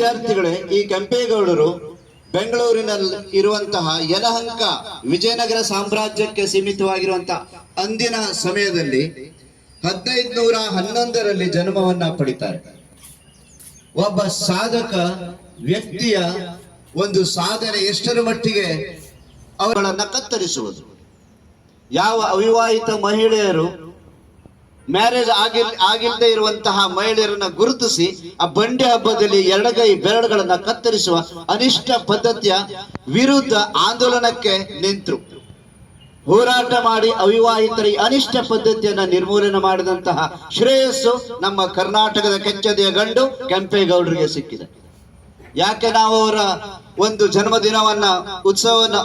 ವಿದ್ಯಾರ್ಥಿಗಳೇ, ಈ ಕೆಂಪೇಗೌಡರು ಬೆಂಗಳೂರಿನಲ್ಲಿ ಇರುವಂತಹ ಯಲಹಂಕ ವಿಜಯನಗರ ಸಾಮ್ರಾಜ್ಯಕ್ಕೆ ಸೀಮಿತವಾಗಿರುವಂತಹ ಅಂದಿನ ಸಮಯದಲ್ಲಿ ಹದಿನೈದು ನೂರ ಹನ್ನೊಂದರಲ್ಲಿ ಜನ್ಮವನ್ನ ಪಡಿತಾರೆ. ಒಬ್ಬ ಸಾಧಕ ವ್ಯಕ್ತಿಯ ಒಂದು ಸಾಧನೆ ಎಷ್ಟರ ಮಟ್ಟಿಗೆ ಅವುಗಳನ್ನ ಕತ್ತರಿಸುವುದು. ಯಾವ ಅವಿವಾಹಿತ ಮಹಿಳೆಯರು ಮ್ಯಾರೇಜ್ ಆಗಿಲ್ ಆಗಿಲ್ಲದೆ ಇರುವಂತಹ ಮಹಿಳೆಯರನ್ನ ಗುರುತಿಸಿ ಆ ಬಂಡೆ ಹಬ್ಬದಲ್ಲಿ ಎರಡಗೈ ಬೆರಳುಗಳನ್ನ ಕತ್ತರಿಸುವ ಅನಿಷ್ಟ ಪದ್ಧತಿಯ ವಿರುದ್ಧ ಆಂದೋಲನಕ್ಕೆ ನಿಂತರು. ಹೋರಾಟ ಮಾಡಿ ಅವಿವಾಹಿತರ ಅನಿಷ್ಟ ಪದ್ಧತಿಯನ್ನ ನಿರ್ಮೂಲನೆ ಮಾಡಿದಂತಹ ಶ್ರೇಯಸ್ಸು ನಮ್ಮ ಕರ್ನಾಟಕದ ಕೆಚ್ಚದೆಯ ಗಂಡು ಕೆಂಪೇಗೌಡರಿಗೆ ಸಿಕ್ಕಿದೆ. ಯಾಕೆ ನಾವು ಅವರ ಒಂದು ಜನ್ಮದಿನವನ್ನ, ಉತ್ಸವವನ್ನ